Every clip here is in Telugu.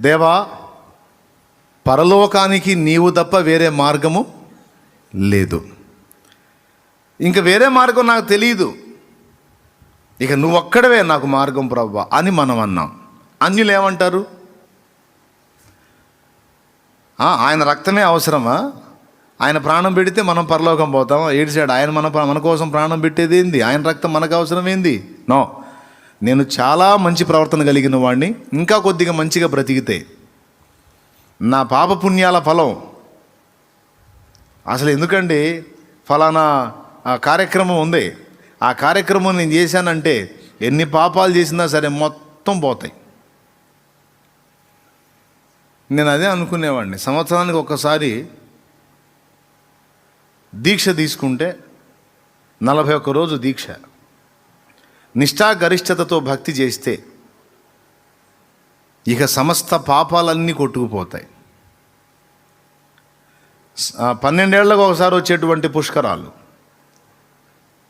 దేవా పరలోకానికి నీవు తప్ప వేరే మార్గము లేదు. ఇంక వేరే మార్గం నాకు తెలియదు ఇక నువ్వు ఒక్కడవే నాకు మార్గం ప్రవ్వా అని మనం అన్నాం. అన్యులు ఏమంటారు? ఆయన రక్తమే అవసరమా? ఆయన ప్రాణం పెడితే మనం పరలోకం పోతాం ఏడిచాడు ఆయన మన మన కోసం ప్రాణం పెట్టేది ఏంది? ఆయన రక్తం మనకు అవసరం ఏంది? నో. నేను చాలా మంచి ప్రవర్తన కలిగిన వాడిని ఇంకా కొద్దిగా మంచిగా బ్రతికితే నా పాప పుణ్యాల ఫలం. అసలు ఎందుకండి ఫలానా ఆ కార్యక్రమం ఉంది. ఆ కార్యక్రమం నేను చేశానంటే ఎన్ని పాపాలు చేసినా సరే మొత్తం పోతాయి. నేను అదే అనుకునేవాడిని సంవత్సరానికి ఒక్కసారి దీక్ష తీసుకుంటే నలభై ఒక్క రోజు దీక్ష. నిష్ఠా గరిష్టతతో భక్తి చేస్తే ఇక సమస్త పాపాలన్నీ కొట్టుకుపోతాయి. పన్నెండేళ్ళకు ఒకసారి వచ్చేటువంటి పుష్కరాలు.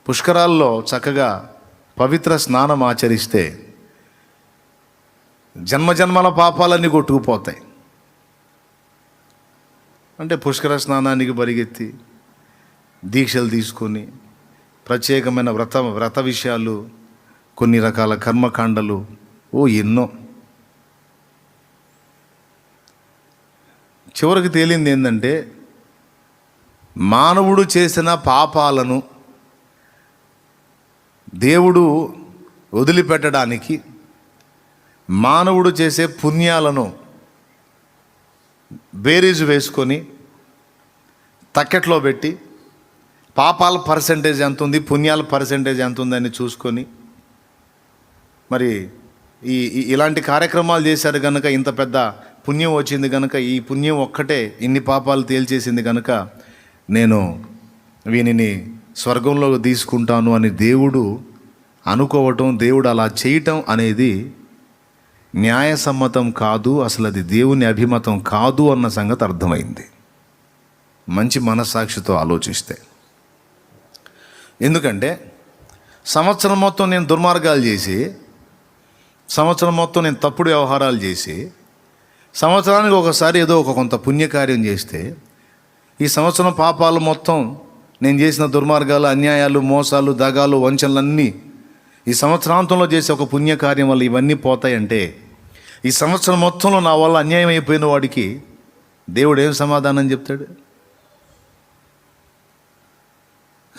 పుష్కరాల్లో చక్కగా పవిత్ర స్నానం ఆచరిస్తే జన్మజన్మల పాపాలన్నీ కొట్టుకుపోతాయి. అంటే పుష్కర స్నానానికి పరిగెత్తి దీక్షలు తీసుకొని ప్రత్యేకమైన వ్రత వ్రత విషయాలు కొన్ని రకాల కర్మకాండలు. ఓ ఎన్నో. చివరికి తేలింది ఏంటంటే మానవుడు చేసిన పాపాలను దేవుడు వదిలిపెట్టడానికి మానవుడు చేసే పుణ్యాలను బేరీజు వేసుకొని తక్కెట్లో పెట్టి పాపాల పర్సంటేజ్ ఎంత ఉంది పుణ్యాల పర్సంటేజ్ ఎంత ఉందని చూసుకొని మరి ఈ ఇలాంటి కార్యక్రమాలు చేశారు కనుక ఇంత పెద్ద పుణ్యం వచ్చింది కనుక ఈ పుణ్యం ఒక్కటే ఇన్ని పాపాలు తేల్చేసింది కనుక నేను వీనిని స్వర్గంలో తీసుకుంటాను అని దేవుడు అనుకోవటం దేవుడు అలా చేయటం అనేది న్యాయసమ్మతం కాదు అసలు అది దేవుని అభిమతం కాదు అన్న సంగతి అర్థమైంది. మంచి మనస్సాక్షితో ఆలోచిస్తే. ఎందుకంటే సంవత్సరం మొత్తం నేను దుర్మార్గాలు చేసి సంవత్సరం మొత్తం నేను తప్పుడు వ్యవహారాలు చేసి సంవత్సరానికి ఒకసారి ఏదో ఒక కొంత పుణ్యకార్యం చేస్తే ఈ సంవత్సరం పాపాలు మొత్తం నేను చేసిన దుర్మార్గాలు అన్యాయాలు మోసాలు దగాలు వంచనలన్నీ ఈ సంవత్సరాంతంలో చేసే ఒక పుణ్యకార్యం వల్ల ఇవన్నీ పోతాయంటే ఈ సంవత్సరం మొత్తంలో నా వల్ల అన్యాయం అయిపోయిన వాడికి దేవుడు ఏం సమాధానం చెప్తాడు?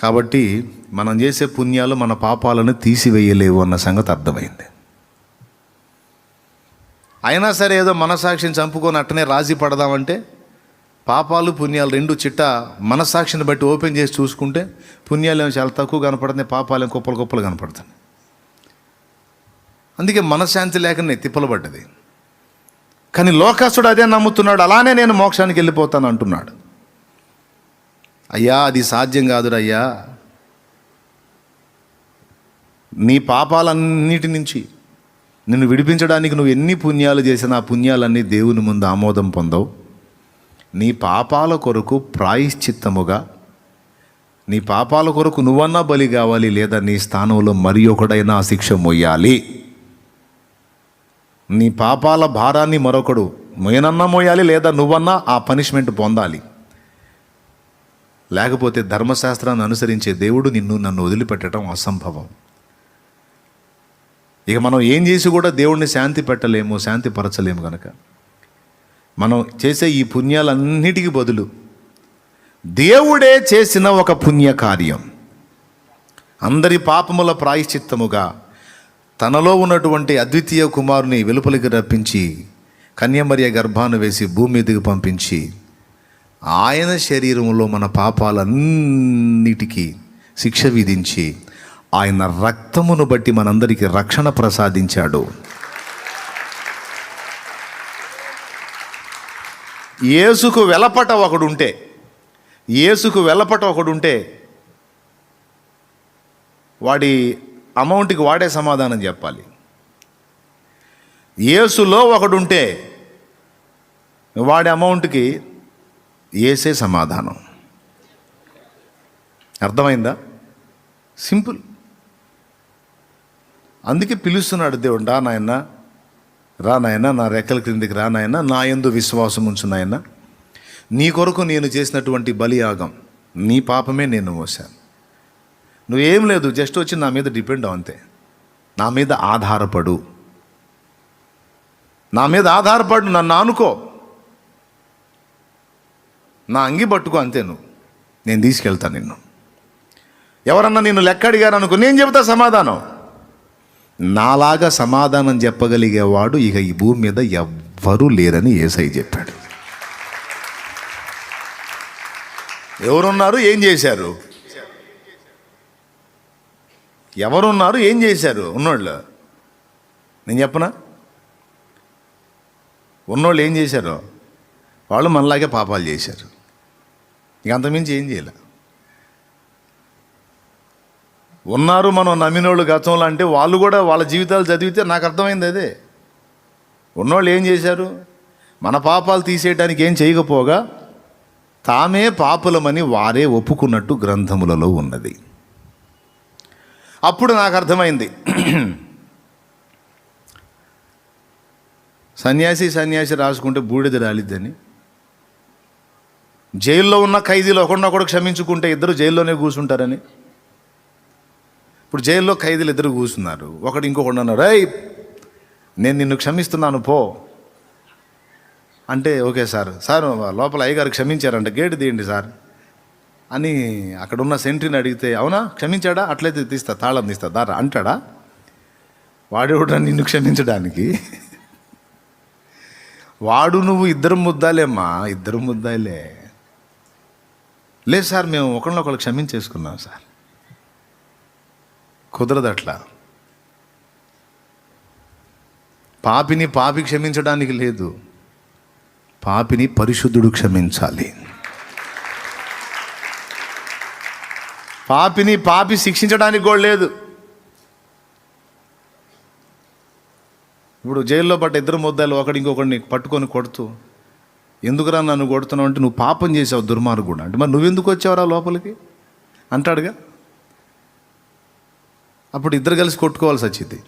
కాబట్టి మనం చేసే పుణ్యాలు మన పాపాలను తీసివేయలేవు అన్న సంగతి అర్థమైంది. అయినా సరే ఏదో మనసాక్షిని చంపుకొని అట్టనే రాజీ పడదామంటే పాపాలు పుణ్యాలు రెండు చిట్ట మనసాక్షిని బట్టి ఓపెన్ చేసి చూసుకుంటే పుణ్యాలు ఏమో చాలా తక్కువ కనపడుతున్నాయి పాపాలు ఏమో కుప్పలు కుప్పలు కనపడుతుంది అందుకే మనశ్శాంతి లేకనే తిప్పలు పడ్డది కానీ లోకస్తుడు అదే నమ్ముతున్నాడు అలానే నేను మోక్షానికి వెళ్ళిపోతాను అంటున్నాడు. అయ్యా అది సాధ్యం కాదురయ్యా నీ పాపాలన్నిటి నుంచి నిన్ను విడిపించడానికి నువ్వు ఎన్ని పుణ్యాలు చేసినా ఆ పుణ్యాలన్నీ దేవుని ముందు ఆమోదం పొందవు. నీ పాపాల కొరకు ప్రాయశ్చిత్తముగా నీ పాపాల కొరకు నువ్వన్నా బలి కావాలి లేదా నీ స్థానంలో మరి ఒకడైనా ఆ శిక్ష మొయ్యాలి నీ పాపాల భారాన్ని మరొకడు మొయనన్నా మోయాలి లేదా నువ్వన్నా ఆ పనిష్మెంట్ పొందాలి. లేకపోతే ధర్మశాస్త్రాన్ని అనుసరించే దేవుడు నిన్ను నన్ను వదిలిపెట్టడం అసంభవం. ఇక మనం ఏం చేసి కూడా దేవుణ్ణి శాంతి పెట్టలేము శాంతి పరచలేము కనుక మనం చేసే ఈ పుణ్యాలన్నిటికీ బదులు దేవుడే చేసిన ఒక పుణ్య కార్యం అందరి పాపముల ప్రాయశ్చిత్తముగా తనలో ఉన్నటువంటి అద్వితీయ కుమారుని వెలుపలికి రప్పించి కన్యమర్య గర్భాన్ని వేసి భూమి మీదకి పంపించి ఆయన శరీరంలో మన పాపాలన్నిటికీ శిక్ష విధించి ఆయన రక్తమును బట్టి మనందరికీ రక్షణ ప్రసాదించాడు. యేసుకు వెలపట ఒకడుంటే యేసుకు వెలపట ఒకడుంటే వాడి అమౌంట్కి వాడే సమాధానం చెప్పాలి. ఏసులో ఒకడుంటే వాడి అమౌంట్కి ఏసే సమాధానం. అర్థమైందా? సింపుల్. అందుకే పిలుస్తున్నాడు దేవుడా నాయన రా నాయన నా రెక్కల క్రిందికి రా నాయన నా ఎందు విశ్వాసం ఉంచు నాయన. నీ కొరకు నేను చేసినటువంటి బలియాగం నీ పాపమే నేను మోసాను నువ్వేం లేదు జస్ట్ వచ్చి నా మీద డిపెండ్ అంతే. నా మీద ఆధారపడు. నా మీద ఆధారపడు నన్ను ఆనుకో. నా అంగి పట్టుకో అంతే నువ్వు. నేను తీసుకెళ్తాను నిన్ను. ఎవరన్నా నిన్ను లెక్క అడిగారు అనుకో నేను చెబుతా సమాధానం. నాలాగా సమాధానం చెప్పగలిగేవాడు ఇక ఈ భూమి మీద ఎవ్వరూ లేరని ఏసై చెప్పాడు. ఎవరున్నారు? ఏం చేశారు? ఎవరున్నారు? ఏం చేశారు? ఉన్నోళ్ళు. నేను చెప్పనా? ఉన్నోళ్ళు ఏం చేశారు? వాళ్ళు మనలాగే పాపాలు చేశారు. ఇక అంతమించి ఏం చేయలే. ఉన్నారు మనం నమ్మినోళ్ళు గతంలో అంటే వాళ్ళు కూడా వాళ్ళ జీవితాలు చదివితే నాకు అర్థమైంది అదే. ఉన్నోళ్ళు ఏం చేశారు? మన పాపాలు తీసేయడానికి ఏం చేయకపోగా తామే పాపులమని వారే ఒప్పుకున్నట్టు గ్రంథములలో ఉన్నది. అప్పుడు నాకు అర్థమైంది. సన్యాసి సన్యాసి రాసుకుంటే బూడిద రాలిద్దని. జైల్లో ఉన్న ఖైదీలు ఒకడినొకడు క్షమించుకుంటే ఇద్దరు జైల్లోనే కూర్చుంటారని ఇప్పుడు జైల్లో ఖైదీలు ఇద్దరు కూర్చున్నారు. ఒకడు ఇంకొకడు అన్నారు రై నేను నిన్ను క్షమిస్తున్నాను పో. అంటే ఓకే సార్ సార్ లోపల అయ్యగారు క్షమించారంట గేటు తీయండి సార్. అని అక్కడ ఉన్న సెంట్రీని అడిగితే అవునా క్షమించాడా? అట్లయితే తీస్తా తాళం తీస్తా దారా? అంటాడా? వాడేవాడు నిన్ను క్షమించడానికి. వాడు నువ్వు ఇద్దరు ముద్దాలేమ్మా ఇద్దరు ముద్దాలే లేదు సార్ మేము ఒకరినొకరు క్షమించేసుకున్నాం సార్. కుదరదు అట్లా పాపిని పాపి క్షమించడానికి లేదు. పాపిని పరిశుద్ధుడు క్షమించాలి. పాపిని పాపి శిక్షించడానికి కూడా లేదు. ఇప్పుడు జైల్లో పట్ట ఇద్దరు ముద్దాలు ఒకటి ఇంకొకడిని పట్టుకొని కొడుతూ ఎందుకురా నన్ను కొడుతున్నావు? అంటే నువ్వు పాపం చేసావు దుర్మార్గుడు. అంటే మరి నువ్వెందుకు వచ్చావురా లోపలికి? అంటాడుగా. అప్పుడు ఇద్దరు కలిసి కొట్టుకోవాల్సి వచ్చింది.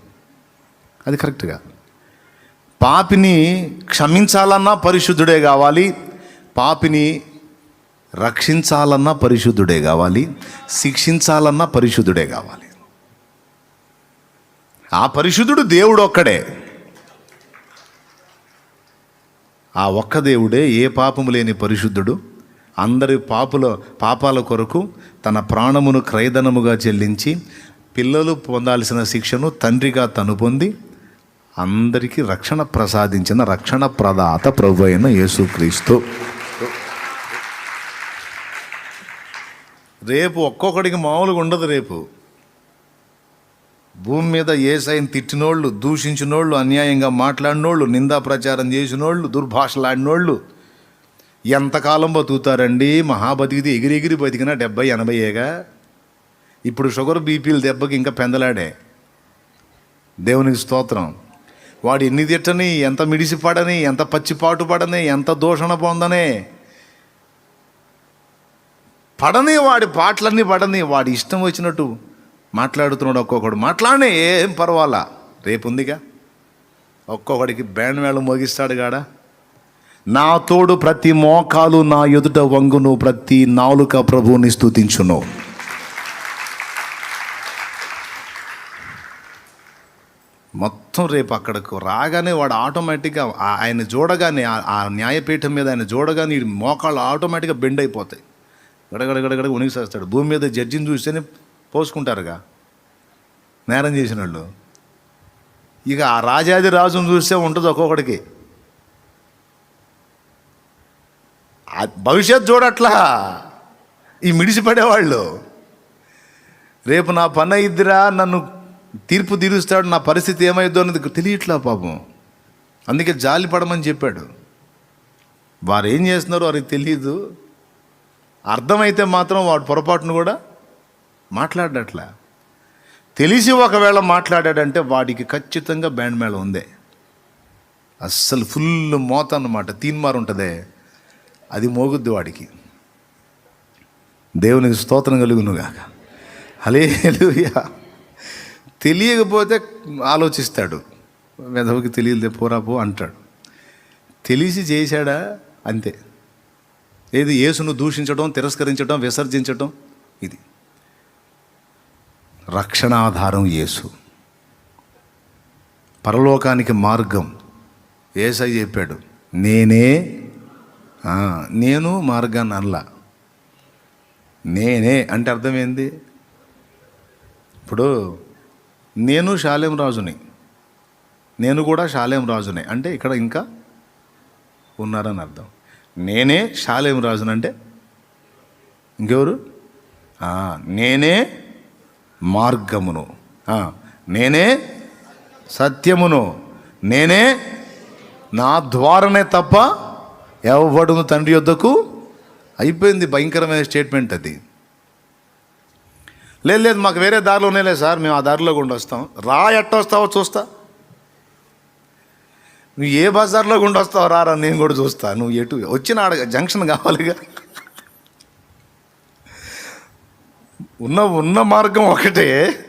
అది కరెక్ట్గా పాపిని క్షమించాలన్నా పరిశుద్ధుడే కావాలి. పాపిని రక్షించాలన్నా పరిశుద్ధుడే కావాలి. శిక్షించాలన్నా పరిశుద్ధుడే కావాలి. ఆ పరిశుద్ధుడు దేవుడు ఒక్కడే ఆ ఒక్క దేవుడే ఏ పాపము లేని పరిశుద్ధుడు. అందరి పాపుల పాపాల కొరకు తన ప్రాణమును క్రయధనముగా చెల్లించి పిల్లలు పొందాల్సిన శిక్షను తండ్రిగా తను పొంది అందరికీ రక్షణ ప్రసాదించిన రక్షణ ప్రదాత ప్రభు అయిన యేసుక్రీస్తు. రేపు ఒక్కొక్కడికి మామూలుగా ఉండదు రేపు. భూమి మీద ఏసైని తిట్టినోళ్ళు దూషించినోళ్ళు అన్యాయంగా మాట్లాడినోళ్ళు నిందా ప్రచారం చేసినోళ్ళు దుర్భాషలాడినోళ్ళు ఎంతకాలం బతుకుతారండి? మహాబతికిది ఎగిరి ఎగిరి బతికినా డెబ్బై ఎనభై ఏగా ఇప్పుడు షుగర్ బీపీలు దెబ్బకి ఇంకా పెందలాడే. దేవునికి స్తోత్రం. వాడు ఎన్ని తిట్టని ఎంత మిడిసిపడని ఎంత పచ్చిపాటు పడని ఎంత దూషణ పొందనే. పడని వాడి పాటలన్నీ పడని వాడి ఇష్టం వచ్చినట్టు మాట్లాడుతున్నాడు ఒక్కొక్కడు. మాట్లాడనే ఏం పర్వాలా? రేపుందిగా? ఒక్కొక్కడికి బ్యాండ్ వేళ మోగిస్తాడు కాడా నా తోడు ప్రతి మోకాలు నా ఎదుట వంగును ప్రతి నాలుక ప్రభువుని స్థుతించును మొత్తం రేపు అక్కడకు రాగానే వాడు ఆటోమేటిక్గా ఆయన చూడగానే ఆ- న్యాయపీఠం మీద ఆయన చూడగానే ఈ మోకాళ్ళు ఆటోమేటిక్గా బెండ్ అయిపోతాయి. గడగడ గడగడ ఉనిగిసేస్తాడు భూమి మీద జడ్జిని చూస్తేనే పోసుకుంటారుగా. నేరం చేసిన వాళ్ళు ఇక ఆ రాజాది రాజును చూస్తే ఉంటుంది ఒక్కొక్కడికి. ఆ భవిష్యత్ చూడట్లా. ఈ మిడిసిపడేవాళ్ళు. రేపు నా పని అయిద్దిరా నన్ను తీర్పు తీరుస్తాడు నా పరిస్థితి ఏమైందో అన్నది తెలియట్లా పాపం. అందుకే జాలి పడమని చెప్పాడు. వారు ఏం చేస్తున్నారో వారికి తెలియదు అర్థమైతే మాత్రం వాడు పొరపాటును కూడా మాట్లాడట్లా. తెలిసి ఒకవేళ మాట్లాడాడంటే వాడికి ఖచ్చితంగా బ్యాండ్ మేళం ఉందే. అస్సలు ఫుల్ మోత అన్నమాట తీన్మార్ ఉంటుందే. అది మోగుద్ది వాడికి. దేవునికి స్తోత్రం కలుగునుగాక. హలేలుయా తెలియకపోతే ఆలోచిస్తాడు. మెదవుకి తెలియదే పోరా పో అంటాడు. తెలిసి చేశాడా? అంతే. ఏది? యేసును దూషించడం తిరస్కరించడం విసర్జించడం ఇది. రక్షణాధారం యేసు. పరలోకానికి మార్గం. ఏసై చెప్పాడు నేనే నేను మార్గాన్ని అనలా. నేనే అంటే అర్థమైంది ఇప్పుడు నేను శాలేం రాజుని. నేను కూడా శాలేం రాజునే. అంటే ఇక్కడ ఇంకా ఉన్నారని అర్థం. నేనే శాలేం రాజుని అంటే ఇంకెవరు? నేనే మార్గమును. నేనే సత్యమును. నేనే నా ద్వారానే తప్ప ఎవడును తండ్రి యొద్దకు? అయిపోయింది భయంకరమైన స్టేట్మెంట్ అది. లేదు లేదు మాకు వేరే దారిలో లేదు సార్ మేము ఆ దారిలో గుండా వస్తాం రా ఎట్ట వస్తావో చూస్తా. నువ్వు ఏ బజార్లో గుండా వస్తావు రా నేను కూడా చూస్తా. నువ్వు ఎటు వచ్చిన ఆడ జంక్షన్ కావాలిగా. ఉన్న ఉన్న మార్గం ఒకటే.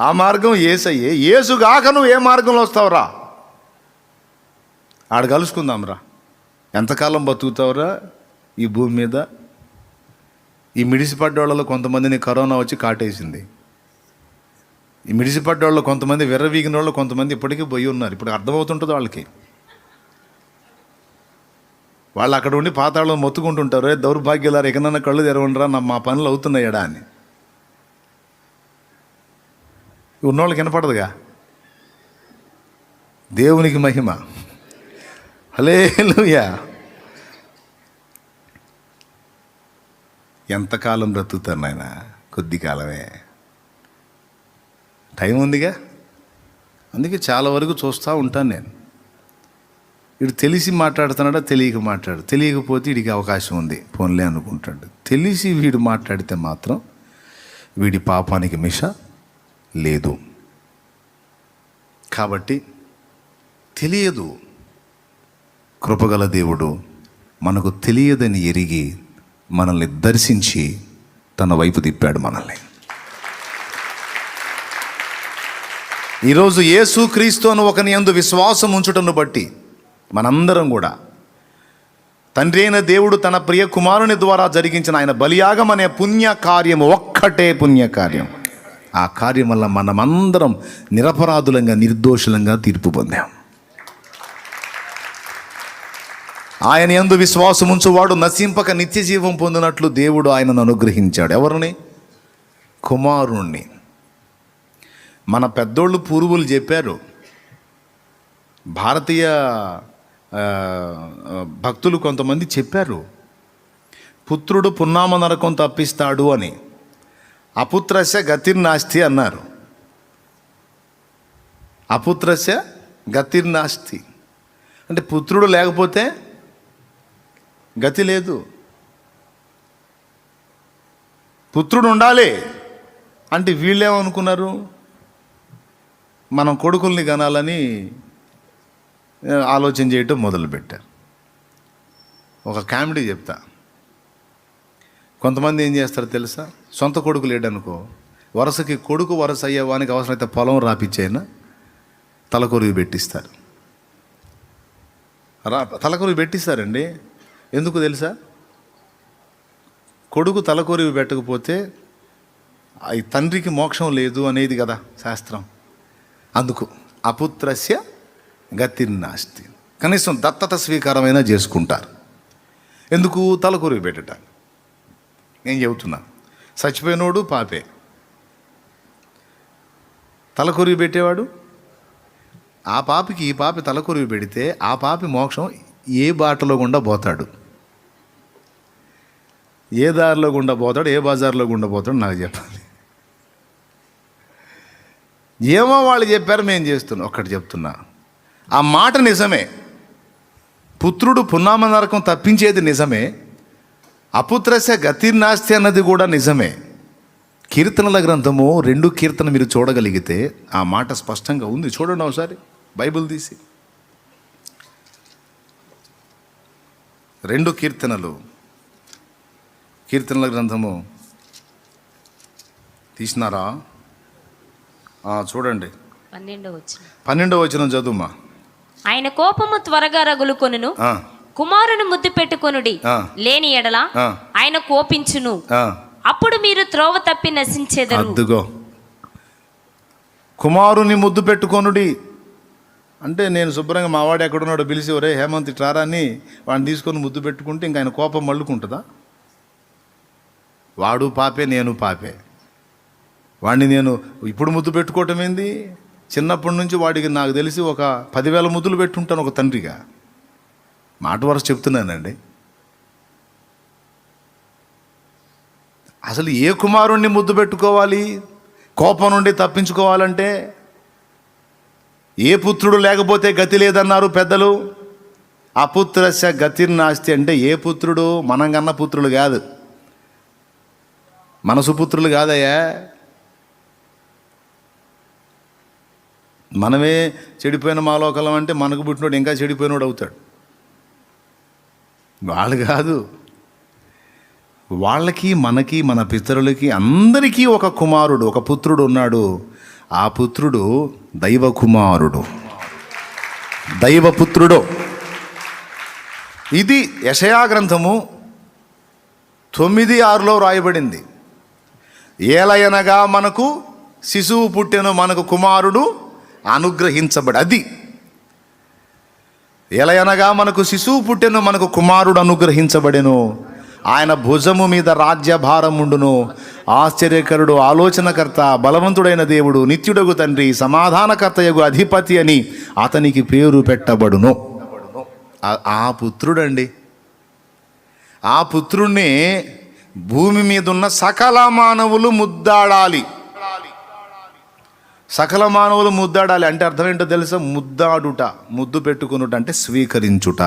ఆ మార్గం ఏసయ్యే. ఏసు కాక నువ్వు ఏ మార్గంలో వస్తావురా ఆడ కలుసుకుందాం రా. ఎంతకాలం బతుకుతావురా ఈ భూమి మీద ఈ మిడిసిపడ్డోళ్ళలో కొంతమందిని కరోనా వచ్చి కాటేసింది. ఈ మిడిసిపడ్డోళ్ళు కొంతమంది విర్రవీగిన వాళ్ళు కొంతమంది ఇప్పటికీ పోయి ఉన్నారు. ఇప్పుడు అర్థమవుతుంటుంది వాళ్ళకి. వాళ్ళు అక్కడ ఉండి పాతాళం మొత్తుకుంటుంటారు. "ఏ దౌర్భాగ్యులారు ఎక్కడన్నా కళ్ళు తెరవండిరా నా మా పనులు అవుతున్నాయడా అని. ఉన్నోళ్ళకి వినపడదుగా? దేవునికి మహిమ. హలేలుయా ఎంతకాలం బ్రతుకుతాను నాయన? కొద్ది కాలమే. టైం ఉందిగా? అందుకే చాలా వరకు చూస్తూ ఉంటాను నేను. వీడు తెలిసి మాట్లాడుతున్నాడా? తెలియక మాట్లాడు. తెలియకపోతే వీడికి అవకాశం ఉంది. ఫోన్లే అనుకుంటాడు. తెలిసి వీడు మాట్లాడితే మాత్రం వీడి పాపానికి మిష లేదు. కాబట్టి తెలియదు. కృపగల దేవుడు మనకు తెలియదని ఎరిగి మనల్ని దర్శించి తన వైపు తిప్పాడు మనల్ని. ఈరోజు యేసు క్రీస్తు అని ఒకని అందు విశ్వాసం ఉంచుటను బట్టి మనందరం కూడా తండ్రి అయిన దేవుడు తన ప్రియ కుమారుని ద్వారా జరిగించిన ఆయన బలియాగం అనే పుణ్య కార్యం ఒక్కటే పుణ్యకార్యం ఆ కార్యం వల్ల మనమందరం నిరపరాధులంగా నిర్దోషులంగా తీర్పు పొందాం. ఆయన యందు విశ్వాసం ఉంచువాడు నశింపక నిత్య జీవం పొందినట్లు దేవుడు ఆయనను అనుగ్రహించాడు. ఎవరిని? కుమారుణ్ణి. మన పెద్దోళ్ళు పూర్వులు చెప్పారు భారతీయ భక్తులు కొంతమంది చెప్పారు పుత్రుడు పున్నామ నరకం తప్పిస్తాడు అని. అపుత్రస్య గతిర్నాస్తి అన్నారు. అపుత్రస్య గతిర్నాస్తి. అంటే పుత్రుడు లేకపోతే గతి లేదు. పుత్రుడు ఉండాలి అంటే వీళ్ళేమనుకున్నారు? మనం కొడుకుల్ని కనాలని ఆలోచన చేయటం మొదలుపెట్టారు. ఒక కామెడీ చెప్తా. కొంతమంది ఏం చేస్తారు తెలుసా? సొంత కొడుకు లేడనుకో వరుసకి కొడుకు వరుస అయ్యేవానికి అవసరమైతే పొలం రాపిచ్చైనా తలకొరుగు పెట్టిస్తారు. రా తలకొరుగు పెట్టిస్తారండి. ఎందుకు తెలుసా? కొడుకు తలకొరివి పెట్టకపోతే ఈ తండ్రికి మోక్షం లేదు అనేది కదా శాస్త్రం. అందుకు అపుత్రస్య గతిర్నాస్తి కనీసం దత్తత స్వీకారమైనా చేసుకుంటారు. ఎందుకు? తలకొరివి పెట్టట నేను చెబుతున్నా. చచ్చిపోయినోడు పాపే. తలకొరివి పెట్టేవాడు? ఆ పాపికి ఈ పాపి తలకొరివి పెడితే ఆ పాపి మోక్షం ఏ బాటలో గుండా పోతాడు? ఏ దారిలో గుండా పోతాడు ఏ బజార్లో గుండా పోతాడు నాకు చెప్పాలి. ఏమో వాళ్ళు చెప్పారు మేము చేస్తున్నాం. ఒక్కటి చెప్తున్నా. ఆ మాట నిజమే. పుత్రుడు పున్నామ నరకం తప్పించేది నిజమే. అపుత్రస్య గతిర్నాస్తి అన్నది కూడా నిజమే. కీర్తనల గ్రంథము రెండు కీర్తన మీరు చూడగలిగితే ఆ మాట స్పష్టంగా ఉంది. చూడండి ఒకసారి బైబిల్ తీసి. రెండు కీర్తనలు. కీర్తనల గ్రంథము తీసినారా? చూడండి. పన్నెండో వచ్చిన చదువుమా? ఆయన కోపము త్వరగా రగులుకొనును. కుమారుని ముద్దు పెట్టుకొనుడి. లేని ఎడల. ఆయన కోపించును. అప్పుడు మీరు త్రోవ తప్పి నశించేదరు. అద్దుగో. కుమారుని ముద్దు పెట్టుకొనుడి. అంటే నేను శుభ్రంగా మా వాడు ఎక్కడున్నాడో పిలిచి ఒరే హేమంత్ ఇట్రారా అని వాడిని తీసుకొని ముద్దు పెట్టుకుంటే ఇంకా ఆయన కోపం మళ్ళుకుంటుందా? వాడు పాపే నేను పాపే. వాడిని నేను ఇప్పుడు ముద్దు పెట్టుకోవటం ఏంది? చిన్నప్పటి నుంచి వాడికి నాకు తెలిసి ఒక పదివేల ముద్దులు పెట్టుంటాను ఒక తండ్రిగా. మాట వరుస చెప్తున్నానండి. అసలు ఏ కుమారుణ్ణి ముద్దు పెట్టుకోవాలి? కోపం నుండి తప్పించుకోవాలంటే ఏ పుత్రుడు లేకపోతే గతి లేదన్నారు పెద్దలు? అపుత్రస్య గతిర్నాస్తి అంటే ఏ పుత్రుడు? మనం కన్న పుత్రులు కాదు. మన సుపుత్రులు కాదయ్యా. మనమే చెడిపోయిన మాలోకలం అంటే మనకు పుట్టినోడు ఇంకా చెడిపోయినోడు అవుతాడు. వాళ్ళు కాదు. వాళ్ళకి మనకి మన పితరులకి అందరికీ ఒక కుమారుడు ఒక పుత్రుడు ఉన్నాడు. ఆ పుత్రుడు దైవ కుమారుడు. దైవపుత్రుడు ఇది యషయా గ్రంథము తొమ్మిది ఆరులో రాయబడింది. ఏలయనగా మనకు శిశువు పుట్టెను మనకు కుమారుడు అనుగ్రహించబడి అది. ఎలయనగా మనకు శిశువు పుట్టెను మనకు కుమారుడు అనుగ్రహించబడెను. ఆయన భుజము మీద రాజ్యభారముండును ఆశ్చర్యకరుడు ఆలోచనకర్త బలవంతుడైన దేవుడు నిత్యుడగు తండ్రి సమాధానకర్తయగు అధిపతి అని అతనికి పేరు పెట్టబడును. ఆ పుత్రుడండి. ఆ పుత్రుణ్ణి భూమి మీద ఉన్న సకల మానవులు ముద్దాడాలి. సకల మానవులు ముద్దాడాలి అంటే అర్థం ఏంటో తెలుసా? ముద్దాడుట ముద్దు పెట్టుకునుట అంటే స్వీకరించుట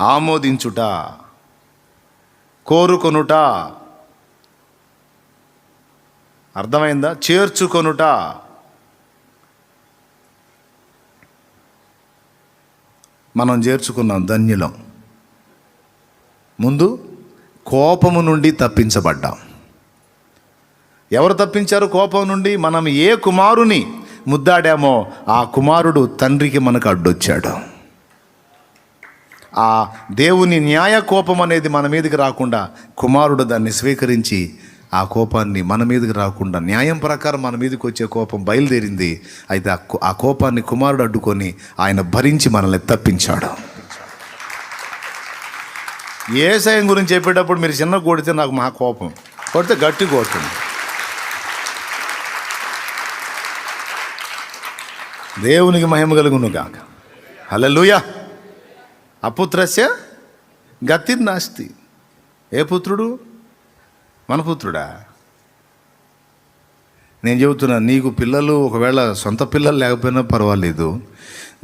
ఆమోదించుట కోరుకొనుట. అర్థమైందా? చేర్చుకొనుట. మనం చేర్చుకున్నాం ధన్యులం. ముందు కోపము నుండి తప్పించబడ్డాం. ఎవరు తప్పించారు కోపం నుండి? మనం ఏ కుమారుని ముద్దాడామో ఆ కుమారుడు తండ్రికి మనకు అడ్డొచ్చాడు. ఆ దేవుని న్యాయ కోపం అనేది మన మీదకి రాకుండా కుమారుడు దాన్ని స్వీకరించి ఆ కోపాన్ని మన మీదకి రాకుండా న్యాయం ప్రకారం మన మీదకి వచ్చే కోపం బయలుదేరింది. అయితే ఆ కో- ఆ కోపాన్ని కుమారుడు అడ్డుకొని ఆయన భరించి మనల్ని తప్పించాడు. ఏసయం గురించి చెప్పేటప్పుడు మీరు చిన్న కొడితే నాకు మా కోపం. కొడితే గట్టి కొడుతుంది దేవునికి మహిమ కలుగును కాక హల్లెలూయా. అపుత్రస్య గతి నాస్తి ఏ పుత్రుడు? మన పుత్రుడా. నేను చెబుతున్నా నీకు పిల్లలు ఒకవేళ సొంత పిల్లలు లేకపోయినా పర్వాలేదు.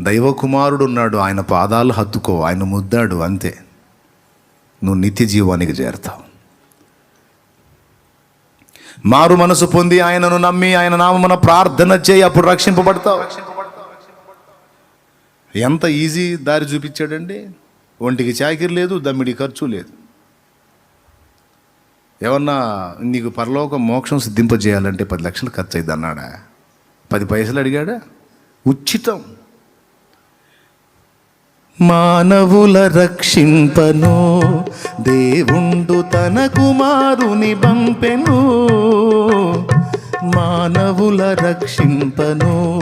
దైవ కుమారుడు ఉన్నాడు ఆయన పాదాలు హత్తుకో ఆయన ముద్దాడు అంతే. నువ్వు నిత్య జీవానికి చేరతావు. మారు మనసు పొంది ఆయనను నమ్మి ఆయన నామమున ప్రార్థన చేయి అప్పుడు రక్షింపబడతావు. ఎంత ఈజీ దారి చూపించాడండి. ఒంటికి చాకిరి లేదు దమ్మిడి ఖర్చు లేదు. ఏమన్నా నీకు పరలోక మోక్షం సిద్ధింపజేయాలంటే పది లక్షలు ఖర్చు అయింది అన్నాడా పది పైసలు అడిగాడా? ఉచితం. మానవుల రక్షింపను. దేవుండు తన కుమారుని పంపెను మానవుల రక్షింపను.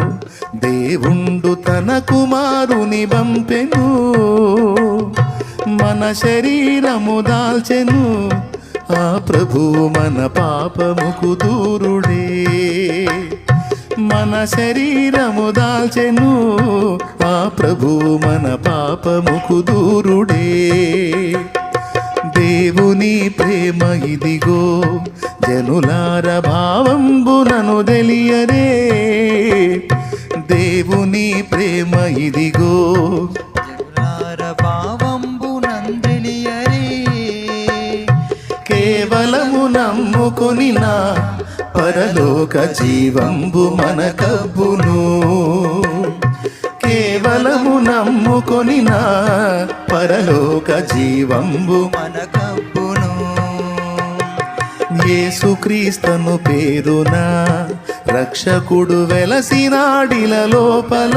దేవుండు తన కుమారుని పంపెను మన శరీరము దాల్చెను. ఆ ప్రభువు మన పాపముకు దూరుడే. మన శరీరము దాల్చెను. ఆ ప్రభువు మన పాపముకు దూరుడే. దేవుని ప్రేమ ఇదిగో జనులార భావంబునను తెలియరే. దేవుని ప్రేమ ఇదిగో నమ్ముకొని నా పరలోక జీవంబు మన కబ్బును. కేవలము నమ్ముకొని నా పరలోక జీవంబు మన కబ్బును. యేసుక్రీస్తను పేరున రక్షకుడు వెలసినాడిల లోపల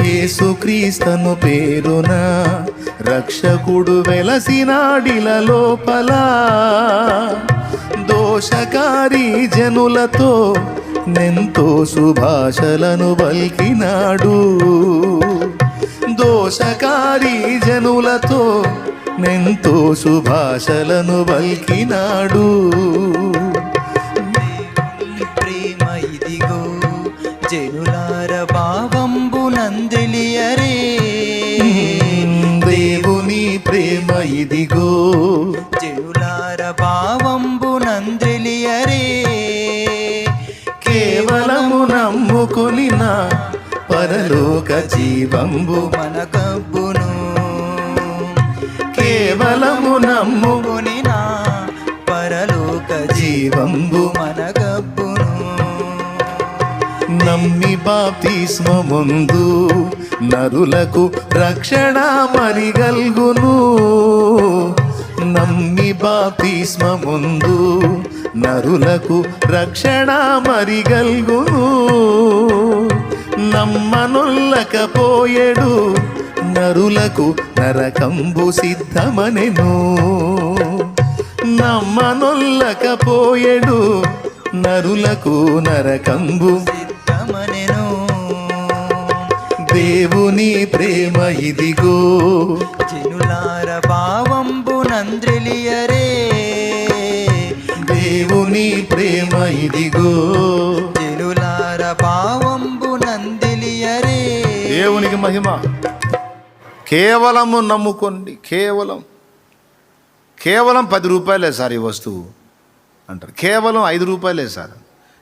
యేసుక్రీస్తను పేరున రక్షకుడు వెలసినాడిల లోపల దోషకారి జనులతో నెంతో సుభాషలను పలికినాడు దోషకారి జనులతో నెంతో సుభాషలను పలికినాడు ఇదిగో జనులార భావంబు నందిలియరే కేవలము నమ్ముకునిన పరలోక జీవంబు మన కబ్బును కేవలము నమ్ముకునిన పరలోక జీవంబు మన కబ్బును నమ్మి బాప్తిస్మముందు నరులకు రక్షణ మరిగల్గును నమ్మి బాప్తిస్మముందు నరులకు రక్షణ మరిగల్గును నమ్మనుల్లకపోయేడు నరులకు నరకంబు సిద్ధమనెను. నమ్మనొల్లకపోయెడు నరులకు నరకంబు దేవుని ప్రేమ ఇదిగో. జనులార భావంబు నంద్రిలియరే. దేవుని ప్రేమ ఇదిగో. జనులార భావంబు నందిలియరే దేవునికి మహిమ. కేవలము నమ్ముకోండి. కేవలం. కేవలం పది రూపాయలే సార్ ఈ వస్తువు అంటారు. కేవలం ఐదు రూపాయలే సార్.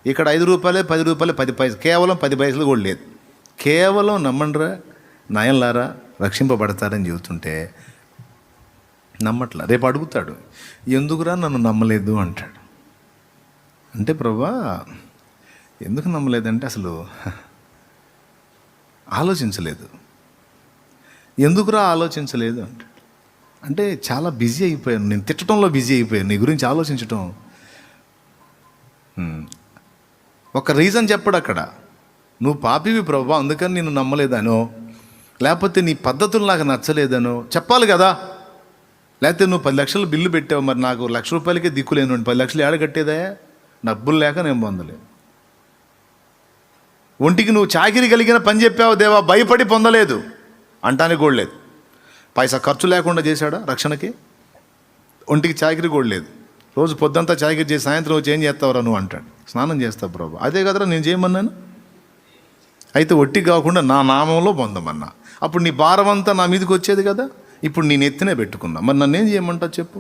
ఇక్కడ ఐదు రూపాయలే పది రూపాయలే పది పైసలు కేవలం పది పైసలు కూడా లేదు. కేవలం నమ్మండ్రా నయంలారా రక్షింపబడతారని చెబుతుంటే నమ్మట్లా. రేపు అడుగుతాడు ఎందుకురా నన్ను నమ్మలేదు? అంటాడు. అంటే ప్రభా ఎందుకు నమ్మలేదంటే అసలు ఆలోచించలేదు. ఎందుకురా ఆలోచించలేదు? అంటాడు. అంటే చాలా బిజీ అయిపోయాను. నేను తిట్టడంలో బిజీ అయిపోయాను. నీ గురించి ఆలోచించటం ఒక రీజన్ చెప్పడు అక్కడ. నువ్వు పాపివి ప్రభు అందుకని నేను నమ్మలేదనో? లేకపోతే నీ పద్ధతులు నాకు నచ్చలేదనో? చెప్పాలి కదా. లేకపోతే నువ్వు పది లక్షలు బిల్లు పెట్టావు మరి నాకు లక్ష రూపాయలకే దిక్కులేను పది లక్షలు ఏడగట్టేదే డబ్బులు లేక నేను పొందలే. ఒంటికి నువ్వు చాకిరి కలిగిన పని చెప్పావు దేవా భయపడి పొందలేదు. అంటానికి కూడా లేదు. పైసా ఖర్చు లేకుండా చేశాడా రక్షణకి? ఒంటికి చాకిరి కూడా లేదు. రోజు పొద్దంతా చాకిరి చేసి సాయంత్రం వచ్చి ఏం చేస్తావురా నువ్వు అంటాడు. స్నానం చేస్తావు ప్రభు. అదే కదరా నేను చేయమన్నాను? అయితే ఒట్టి కాకుండా నా నామంలో పొందమన్నా. అప్పుడు నీ భారం అంతా నా మీదకి వచ్చేది కదా? ఇప్పుడు నేను ఎత్తినే పెట్టుకున్నా. మరి నన్నేం చేయమంటావు చెప్పు?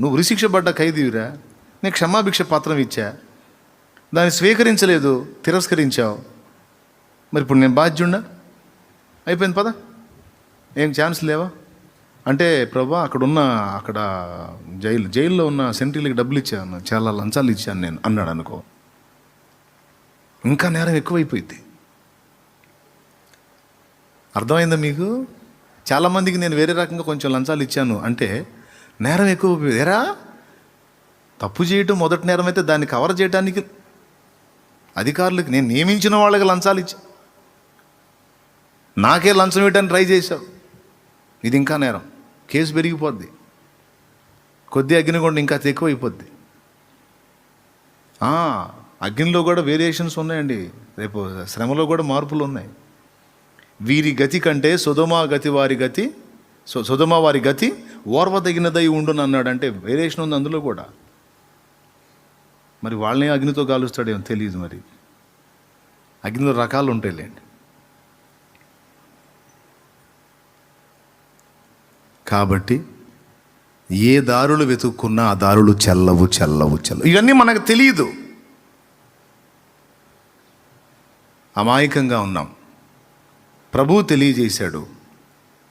నువ్వు ఉరిశిక్ష పడ్డ ఖైదీవిరా? నేను క్షమాభిక్ష పత్రం ఇచ్చా? దాన్ని స్వీకరించలేదు తిరస్కరించావు. మరి ఇప్పుడు నేను బాధ్యుండా అయిపోయింది పద. ఏం ఛాన్స్ లేవా? అంటే ప్రభా అక్కడ ఉన్న అక్కడ జైలు జైల్లో ఉన్న సెంట్రీలకి డబ్బులు ఇచ్చాను. చాలా లంచాలు ఇచ్చాను నేను. అన్నాడు అనుకో. ఇంకా నేరం ఎక్కువైపోయింది. అర్థమైందా మీకు? చాలామందికి నేను వేరే రకంగా కొంచెం లంచాలు ఇచ్చాను. అంటే నేరం ఎక్కువ ఏరా? తప్పు చేయటం మొదటి నేరం అయితే దాన్ని కవర్ చేయడానికి అధికారులకు నేను నియమించిన వాళ్ళకి లంచాలు ఇచ్చా. నాకే లంచం ఇవ్వడానికి ట్రై చేశావు. ఇది ఇంకా నేరం. కేసు పెరిగిపోద్ది. కొద్ది అగ్నిగుండం ఇంకా ఎక్కువ అయిపోద్ది అగ్నిలో కూడా వేరియేషన్స్ ఉన్నాయండి. రేపు శ్రమలో కూడా మార్పులు ఉన్నాయి. వీరి గతి కంటే సుధమా గతి వారి గతి సో సుధమ వారి గతి ఓర్వదగినదై ఉండును అన్నాడు అంటే వేరియేషన్ ఉంది అందులో కూడా. మరి వాళ్ళని అగ్నితో కాలుస్తాడేమో తెలియదు మరి. అగ్నిలో రకాలు ఉంటాయిలేండి. కాబట్టి ఏ దారులు వెతుక్కున్నా ఆ దారులు చెల్లవు చెల్లవు చెల్లవు. ఇవన్నీ మనకు తెలియదు అమాయకంగా ఉన్నాం. ప్రభు తెలియజేశాడు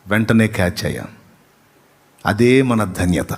వెంటనే క్యాచ్ అయ్యాం. అదే మన ధన్యత.